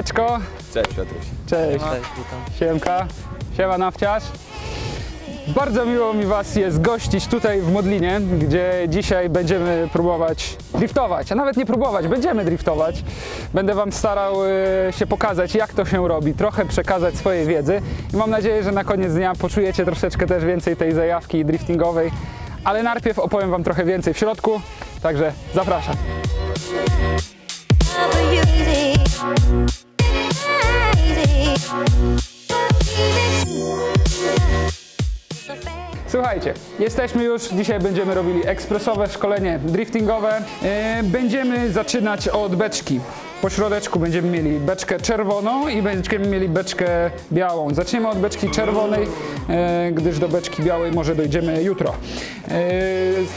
Siemaneczko. Cześć Piotruś. Cześć. Cześć, witam. Siemka. Siema Nawciarz. Bardzo miło mi Was jest gościć tutaj w Modlinie, gdzie dzisiaj będziemy próbować driftować, a nawet nie próbować, będziemy driftować. Będę Wam starał y, się pokazać, jak to się robi, trochę przekazać swojej wiedzy i mam nadzieję, że na koniec dnia poczujecie troszeczkę też więcej tej zajawki driftingowej, ale najpierw opowiem Wam trochę więcej w środku, także zapraszam. Słuchajcie, jesteśmy już, dzisiaj będziemy robili ekspresowe szkolenie driftingowe. E, Będziemy zaczynać od beczki. Po środeczku będziemy mieli beczkę czerwoną i będziemy mieli beczkę białą. Zaczniemy od beczki czerwonej, e, gdyż do beczki białej może dojdziemy jutro. E,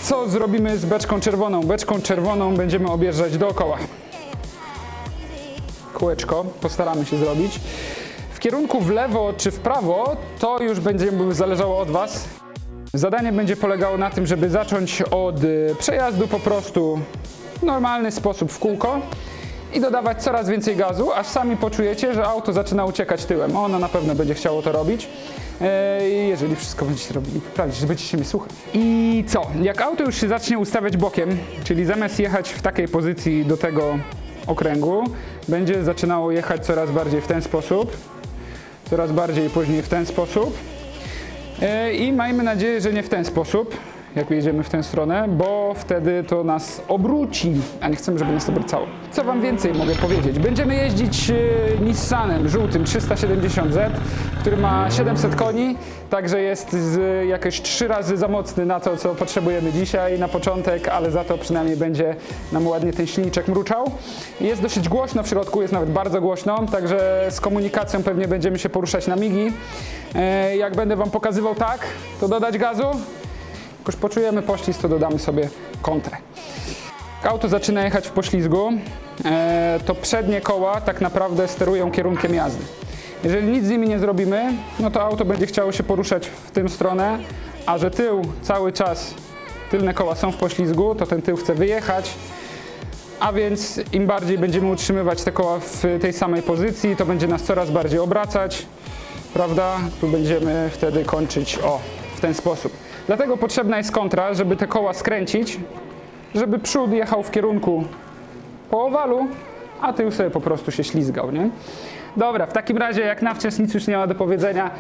Co zrobimy z beczką czerwoną? Beczką czerwoną będziemy objeżdżać dookoła. Kółeczko postaramy się zrobić. Kierunku w lewo czy w prawo to już będzie zależało od Was. Zadanie będzie polegało na tym, żeby zacząć od y, przejazdu po prostu w normalny sposób w kółko i dodawać coraz więcej gazu, aż sami poczujecie, że auto zaczyna uciekać tyłem. Ono na pewno będzie chciało to robić. e, Jeżeli wszystko będziecie robili poprawnie, że będziecie mnie słuchać. I co? Jak auto już się zacznie ustawiać bokiem, czyli zamiast jechać w takiej pozycji do tego okręgu, będzie zaczynało jechać coraz bardziej w ten sposób, coraz bardziej później w ten sposób. E, I majmy nadzieję, że nie w ten sposób, jak jedziemy w tę stronę, bo wtedy to nas obróci, a nie chcemy, żeby nas obracało. Co Wam więcej mogę powiedzieć? Będziemy jeździć e, Nissanem żółtym 370Z, który ma 700 koni, także jest z, jakieś 3 razy za mocny na to, co potrzebujemy dzisiaj na początek, ale za to przynajmniej będzie nam ładnie ten silniczek mruczał. Jest dosyć głośno w środku, jest nawet bardzo głośno, także z komunikacją pewnie będziemy się poruszać na migi. E, Jak będę Wam pokazywał tak, to dodać gazu. Jak już poczujemy poślizg, to dodamy sobie kontrę. Auto zaczyna jechać w poślizgu, e, to przednie koła tak naprawdę sterują kierunkiem jazdy. Jeżeli nic z nimi nie zrobimy, no to auto będzie chciało się poruszać w tę stronę, a że tył cały czas, tylne koła są w poślizgu, to ten tył chce wyjechać, a więc im bardziej będziemy utrzymywać te koła w tej samej pozycji, to będzie nas coraz bardziej obracać, prawda? Tu będziemy wtedy kończyć o, w ten sposób. Dlatego potrzebna jest kontra, żeby te koła skręcić, żeby przód jechał w kierunku po owalu, a tył sobie po prostu się ślizgał, nie? Dobra, w takim razie jak nawcias nic już nie ma do powiedzenia,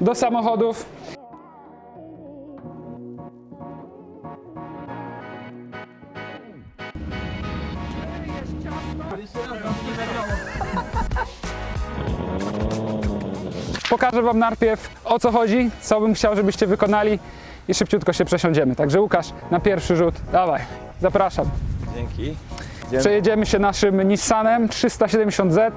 do samochodów. Pokażę Wam najpierw o co chodzi, co bym chciał, żebyście wykonali i szybciutko się przesiądziemy. Także Łukasz, na pierwszy rzut, dawaj, zapraszam. Dzięki. Przejedziemy się naszym Nissanem 370Z.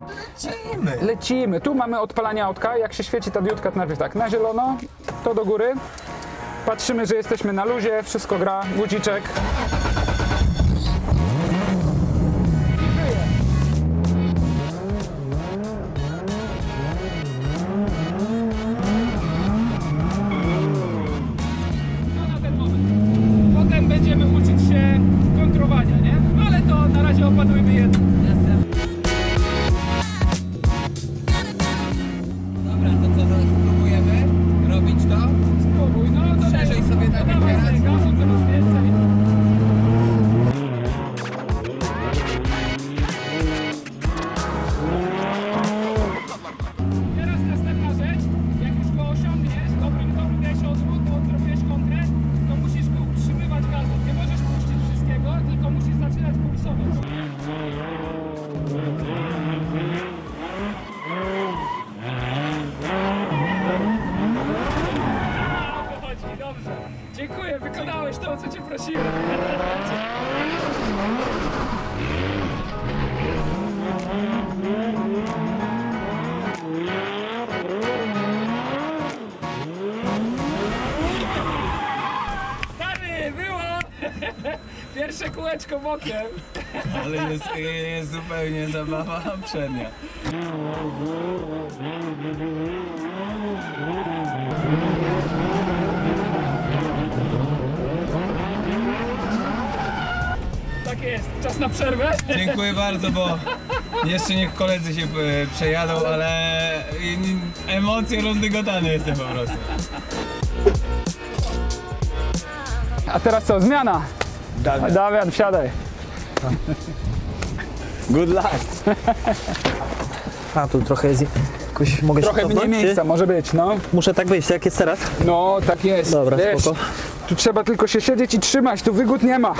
Lecimy. Lecimy. Tu mamy odpalanie autka. Jak się świeci ta diodka, to najpierw tak, na zielono, to do góry. Patrzymy, że jesteśmy na luzie, wszystko gra, guziczek. Pierwsze kółeczko bokiem. Ale jest, jest zupełnie zabawa przednia. Tak jest. Czas na przerwę? Dziękuję bardzo, bo jeszcze niech koledzy się e, przejadą, ale emocje rozdygotane jestem po prostu. A teraz co, zmiana? Damian. Damian, wsiadaj. Good luck. A tu trochę jest. Jakoś mogę Trochę się mniej miejsca, może być, no. Muszę tak wyjść, jak jest teraz. No, tak jest. Dobra, Wiesz, spoko. Tu trzeba tylko się siedzieć i trzymać, tu wygód nie ma.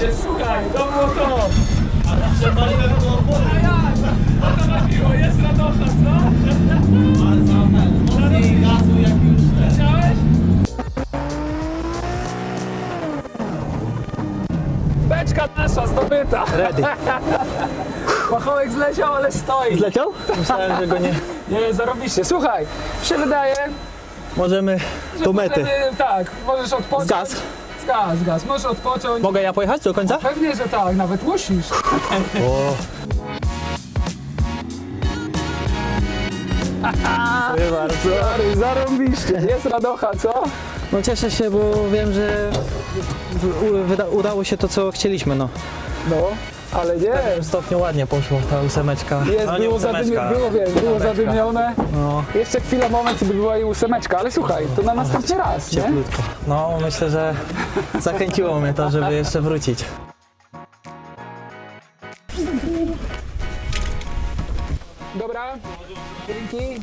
Zarobiście, słuchaj, to było to. A jak? O to chodziło, jest radocha, co? Chciałeś? Beczka nasza zdobyta. Ready. Pachołek zleciał, ale stoi. Zleciał? Myślałem, że go nie. Nie, zarobiście. Słuchaj, mi się wydaje, Możemy że do mety. możemy- tak, możesz odpocząć. Z gaz. Gaz. Możesz odpocząć. Mogę ja pojechać do końca? Pewnie, że tak, nawet musisz. O. Dziękuję bardzo. Zarąbiście. Jest radocha, co? No cieszę się, bo wiem, że w- u- wyda- udało się to, co chcieliśmy. No. No, ale nie. W tym stopniu ładnie poszło ta ósemeczka. Jest, no, nie było, ósemeczka. było, wiesz, było zadymione. No, Jeszcze chwila, moment i by była i ósemeczka, ale słuchaj, to na następny raz, nie? cieplutko. No, myślę, że zachęciło mnie to, żeby jeszcze wrócić. Dobra, dzięki.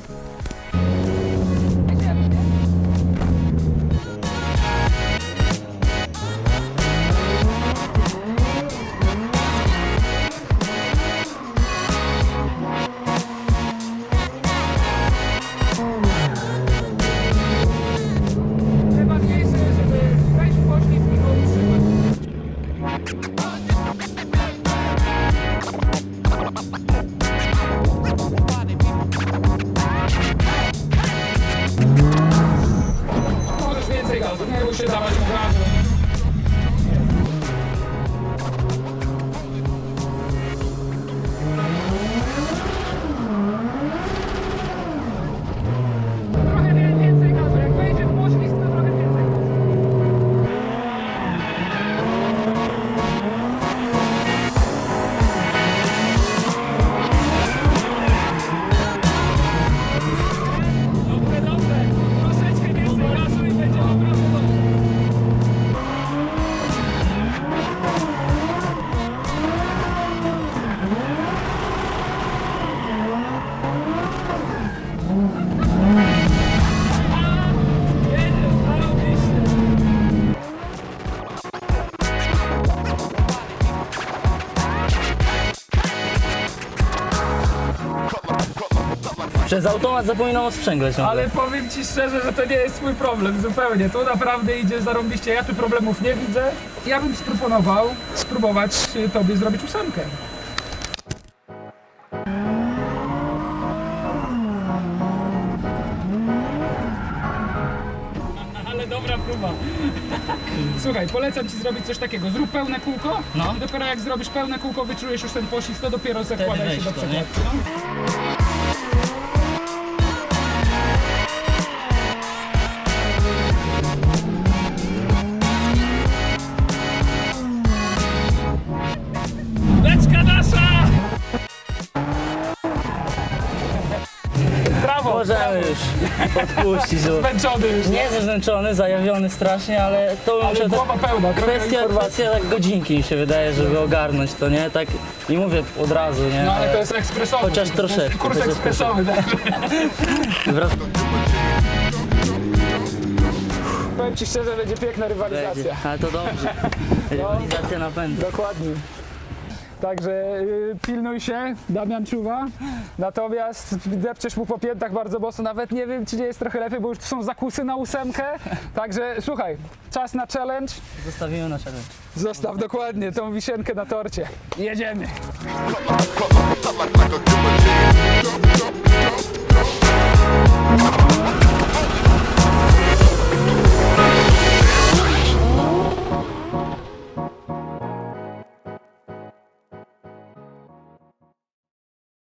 Przez automat zapominam o sprzęgle ciągle. Ale powiem Ci szczerze, że to nie jest Twój problem zupełnie. Tu naprawdę idzie zarąbiście. Ja tu problemów nie widzę. Ja bym proponował spróbować y, Tobie zrobić ósemkę. Ale dobra próba. Słuchaj, polecam ci zrobić coś takiego. Zrób pełne kółko No. i dopiero jak zrobisz pełne kółko, wyczujesz już ten poślizg, to dopiero zakładaj się do to, nie? No. Możemy już odpuścić. Bo Zmęczony już, nie jestem zmęczony, zajawiony strasznie, ale to ale muszę tak... głowa pełna. trochę Kwestia, informacji. kwestia tak godzinki mi się wydaje, żeby ogarnąć to, nie? Tak i mówię od razu, nie? No ale to jest ekspresowy. Chociaż troszeczkę, Kurs chociaż ekspresowy, tak? Wraz... Powiem ci szczerze, będzie piękna rywalizacja. Ale to dobrze. Rywalizacja napędza. Dokładnie. Także y, pilnuj się, Damian czuwa. Natomiast depczesz mu po piętach bardzo mocno. Nawet nie wiem, czy nie jest trochę lepiej, bo już tu są zakusy na ósemkę. Także słuchaj, czas na challenge. Zostawimy na challenge. Zostaw dokładnie tą wisienkę na torcie. Jedziemy.